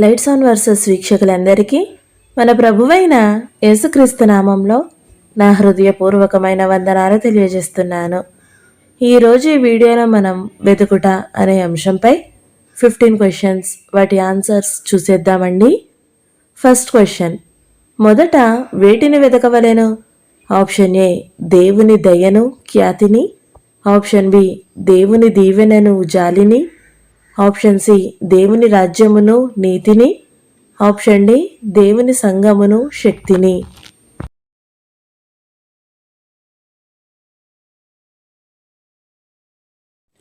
Lights on versus వీక్షకులందరికీ మన ప్రభువైన యేసుక్రీస్తు నామంలో నా హృదయపూర్వకమైన వందనాలు తెలియజేస్తున్నాను. ఈరోజు ఈ వీడియోలో మనం వెతుకుట అనే అంశంపై ఫిఫ్టీన్ క్వశ్చన్స్ వాటి ఆన్సర్స్ చూసేద్దామండి. ఫస్ట్ క్వశ్చన్ మొదట వేటిని వెతకవలేను? ఆప్షన్ ఏ దేవుని దయను ఖ్యాతిని. ఆప్షన్ బి దేవుని దీవెనను జాలిని. ఆప్షన్ సి దేవుని రాజ్యమును నీతిని. ఆప్షన్ డి దేవుని సంగమును శక్తిని.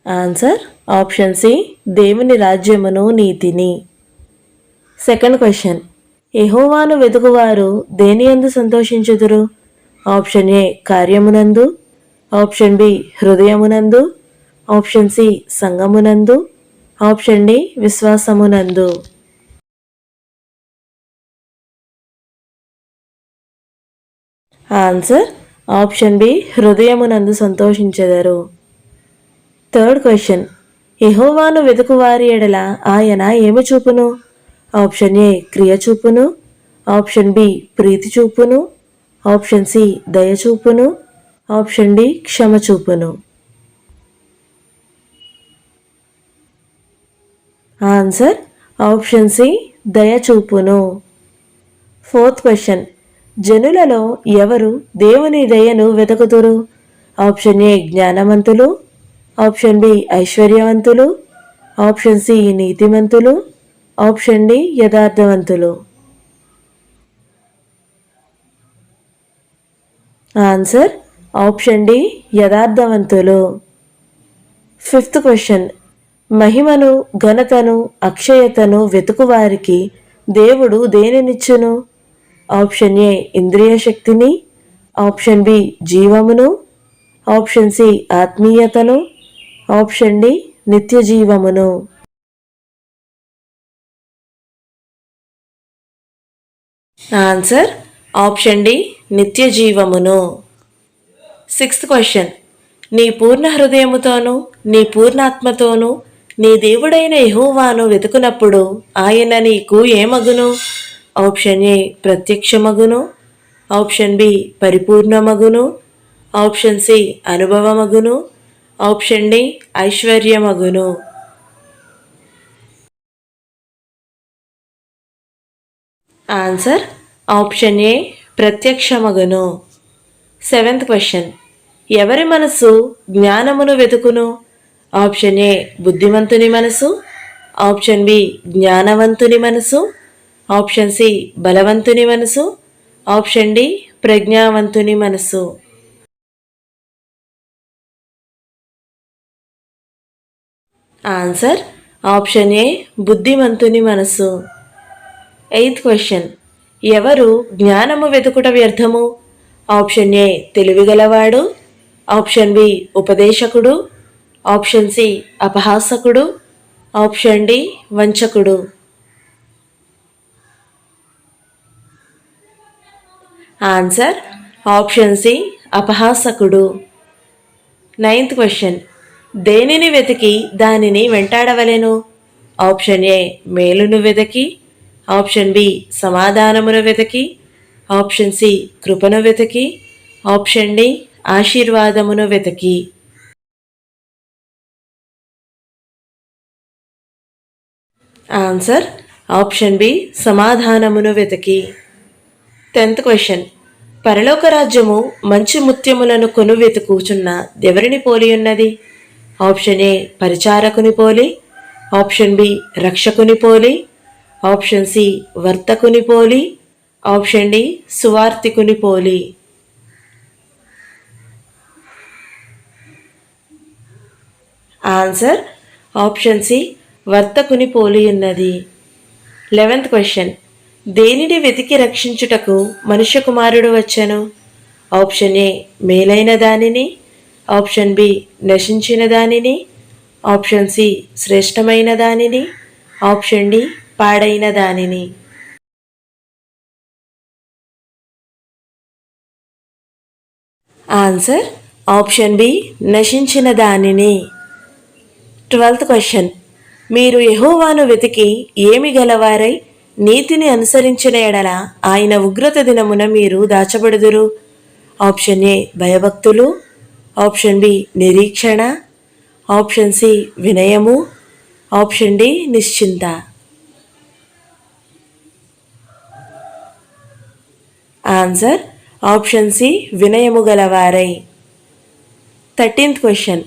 ఆన్సర్ ఆప్షన్ సి దేవుని రాజ్యమును నీతిని. సెకండ్ క్వశ్చన్ ఎహోవాను వెతుకువారు దేని ఎందు సంతోషించుదురు? ఆప్షన్ ఏ కార్యమునందు. ఆప్షన్ బి హృదయమునందు. ఆప్షన్ సి సంగమునందు ఆప్షన్ డి విశ్వాసమునందు. ఆన్సర్ ఆప్షన్ బి హృదయమునందు సంతోషించెదరు. Third question. ఎహోవాను వెతుకువారి ఎడల ఆయన ఏమి చూపును? ఆప్షన్ ఏ క్రియ చూపును. ఆప్షన్ బి ప్రీతి చూపును. ఆప్షన్ సి దయ చూపును. ఆప్షన్ డి క్షమ చూపును. ఆన్సర్ ఆప్షన్ సి దయ చూపును. ఫోర్త్ క్వశ్చన్ జనులలో ఎవరు దేవుని దయను వెతుకుతురు? ఆప్షన్ ఏ జ్ఞానవంతులు. ఆప్షన్ బి ఐశ్వర్యవంతులు. ఆప్షన్ సి నీతిమంతులు. ఆప్షన్ డి యథార్థవంతులు. ఆన్సర్ ఆప్షన్ డి యథార్థవంతులు. ఫిఫ్త్ క్వశ్చన్ మహిమను ఘనతను అక్షయతను వెతుకువారికి దేవుడు దేనినిచ్చును? ఆప్షన్ ఏ ఇంద్రియ శక్తిని ఆప్షన్ బి జీవమును ఆప్షన్ సి ఆత్మీయతను ఆప్షన్ డి నిత్య జీవమును ఆన్సర్ ఆప్షన్ డి నిత్య జీవమును సిక్స్త్ క్వశ్చన్. నీ పూర్ణ హృదయముతోనూ నీ పూర్ణాత్మతోనూ నీ దేవుడైన యహోవాను వెతుకునప్పుడు ఆయన నీకు ఏమగును? ఆప్షన్ ఏ ప్రత్యక్షమగును. ఆప్షన్ బి పరిపూర్ణమగును. ఆప్షన్ సి అనుభవమగును. ఆప్షన్ డి ఐశ్వర్యమగును. Answer option A ప్రత్యక్షమగును. Seventh question. ఎవరి మనసు జ్ఞానమును వెతుకును? ఆప్షన్ ఏ బుద్ధిమంతుని మనసు ఆప్షన్ బి జ్ఞానవంతుని మనసు ఆప్షన్ సి బలవంతుని మనసు ఆప్షన్ డి ప్రజ్ఞావంతుని మనసు. ఆన్సర్ ఆప్షన్ ఏ బుద్ధిమంతుని మనసు. Eighth question. ఎవరు జ్ఞానము వెతుకుట వ్యర్థము? ఆప్షన్ ఏ తెలివిగలవాడు ఆప్షన్ బి ఉపదేశకుడు ఆప్షన్ సి అపహాసకుడు. ఆప్షన్ డి వంచకుడు. ఆన్సర్ ఆప్షన్ సి అపహాసకుడు. నైన్త్ క్వశ్చన్ దేనిని వెతికి దానిని వెంటాడవలెను? ఆప్షన్ ఏ మేలును వెతికి. ఆప్షన్ బి సమాధానమును వెతికి. ఆప్షన్ సి కృపను వెతికి. ఆప్షన్ డి ఆశీర్వాదమును వెతికి. ఆన్సర్ ఆప్షన్ బి సమాధానమును వెతికి. Tenth question. పరలోక రాజ్యము మంచి ముత్యములను కొను వెతుకుచున్న ఎవరిని పోలి ఉన్నది? ఆప్షన్ ఏ పరిచారకుని పోలి. ఆప్షన్ బి రక్షకుని పోలి. ఆప్షన్ సి వర్తకుని పోలి. ఆప్షన్ డి సువార్తికుని పోలి. ఆన్సర్ ఆప్షన్ సి వర్తకుని పోలియున్నది? Eleventh question. దేనిని వెతికి రక్షించుటకు మనుష్య కుమారుడు వచ్చాను? ఆప్షన్ ఏ మేలైన దానిని. ఆప్షన్ బి నశించిన దానిని. ఆప్షన్ సి శ్రేష్టమైన దానిని. ఆప్షన్ డి పాడైన దానిని. ఆన్సర్ ఆప్షన్ బి నశించిన దానిని. Twelfth question. మీరు యహోవాను వెతికి ఏమి గలవారై? నీతిని అనుసరించిన ఎడల ఆయన ఉగ్రత దినమున మీరు దాచబడుదురు. ఆప్షన్ ఏ భయభక్తులు. ఆప్షన్ బి నిరీక్షణ. ఆప్షన్ సి వినయము. ఆప్షన్ డి నిశ్చింత. ఆన్సర్ ఆప్షన్ సి వినయము గలవారై. Thirteenth question.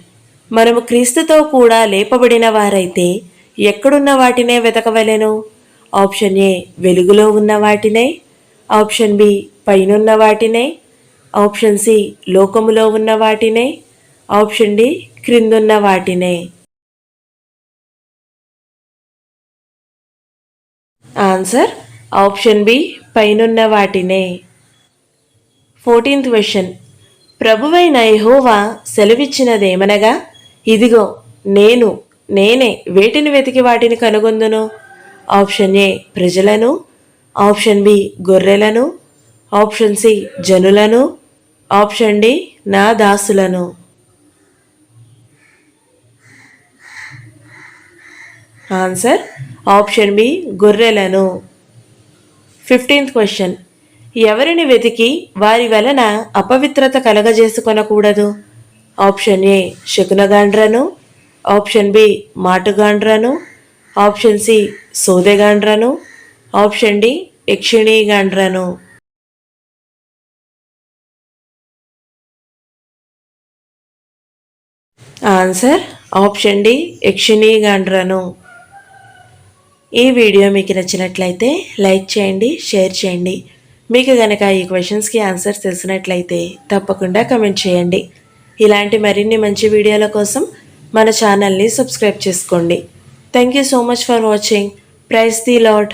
మనము క్రీస్తుతో కూడా లేపబడిన వారైతే ఎక్కడున్న వాటినే వెతకవలెను? ఆప్షన్ ఏ వెలుగులో ఉన్న వాటినే. ఆప్షన్ బి పైనున్న వాటినే. ఆప్షన్ సి లోకములో ఉన్న వాటినే. ఆప్షన్ డి క్రిందున్న వాటినే. ఆన్సర్ ఆప్షన్ బి పైనున్న వాటినే. Fourteenth question. ప్రభువైన యెహోవా సెలవిచ్చినదేమనగా ఇదిగో నేను నేనే వేటిని వెతికి వాటిని కనుగొందును? ఆప్షన్ ఏ ప్రజలను ఆప్షన్ బి గొర్రెలను ఆప్షన్ సి జనులను ఆప్షన్ డి నా దాసులను. ఆన్సర్ ఆప్షన్ బి గొర్రెలను. Fifteenth question. ఎవరిని వెతికి వారి వలన అపవిత్రత కలగజేసుకొనకూడదు? ఆప్షన్ ఏ శకునగాండ్రను ఆప్షన్ బి మాటుగాండ్రను ఆప్షన్ సి సోదెగాండ్రను ఆప్షన్ డి యక్షిణీగాండ్రను. ఆన్సర్ ఆప్షన్ డి యక్షిణీగాండ్రను. ఈ వీడియో మీకు నచ్చినట్లయితే లైక్ చేయండి షేర్ చేయండి. మీకు కనుక ఈ క్వశ్చన్స్కి ఆన్సర్స్ తెలిసినట్లయితే తప్పకుండా కమెంట్ చేయండి. ఇలాంటి మరిన్ని మంచి వీడియోల కోసం మన ఛానల్ని సబ్స్క్రైబ్ చేసుకోండి. Thank you so much for watching praise the Lord